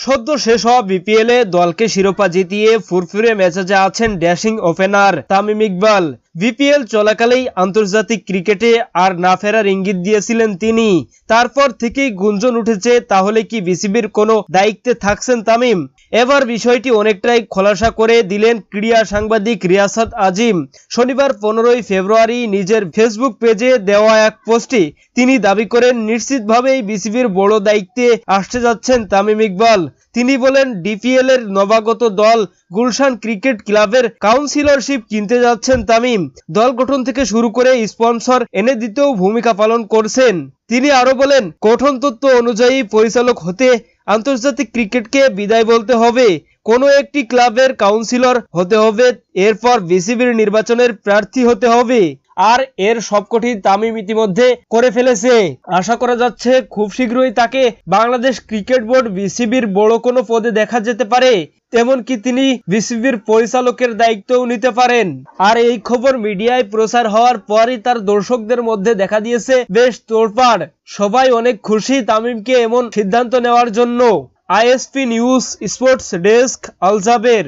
সদ্য শেষ হওয়া বিপিএলে দলকে শিরোপা জিতিয়ে ফুরফুরে মেজাজে আছেন dashing opener Tamim Iqbal. BPL চলাকালেই আন্তর্জাতিক ক্রিকেটে আর না ফেরার ইঙ্গিত দিয়েছিলেন তিনি। তারপর থেকেই গুঞ্জন উঠেছে, তাহলে কি বিসিবির কোনো দায়িত্বে থাকছেন তামিম? এবার বিষয়টি অনেকটাই খোলাসা করে দিলেন ক্রীড়া সাংবাদিক রিয়াসাত আজিম। শনিবার পনেরোই ফেব্রুয়ারি নিজের ফেসবুক পেজে দেওয়া এক পোস্টে তিনি দাবি করেন, নিশ্চিতভাবেই বিসিবির বড় দায়িত্বে আসতে যাচ্ছেন তামিম ইকবাল। তিনি বলেন, ডিপিএল এর নবাগত দল গুলশান ক্রিকেট ক্লাবের কাউন্সিলরশিপ কিনতে যাচ্ছেন তামিম। দল গঠন থেকে শুরু করে স্পন্সর এনে দিতেও ভূমিকা পালন করছেন। তিনি আরও বলেন গঠন তত্ত্ব অনুযায়ী পরিচালক হতে আন্তর্জাতিক ক্রিকেটকে বিদায় বলতে হবে। কোনো একটি ক্লাবের কাউন্সিলর হতে হবে। এরপর বিসিবির নির্বাচনের প্রার্থী হতে হবে। আর এর সবকটি তামিম ইতিমধ্যে করে ফেলেছে। আশা করা যাচ্ছে খুব শীঘ্রই তাকে বাংলাদেশ ক্রিকেট বোর্ড বিসিবির বড় কোনো পদে দেখা যেতে পারে, তেমনকি তিনি বিসিবির পরিচালকের দায়িত্বও নিতে পারেন। আর এই খবর মিডিয়ায় প্রচার হওয়ার পরই তার দর্শকদের মধ্যে দেখা দিয়েছে বেশ তোড়পাড়। সবাই অনেক খুশি তামিমকে এমন সিদ্ধান্ত নেওয়ার জন্য। ISP news, sports desk Aljaber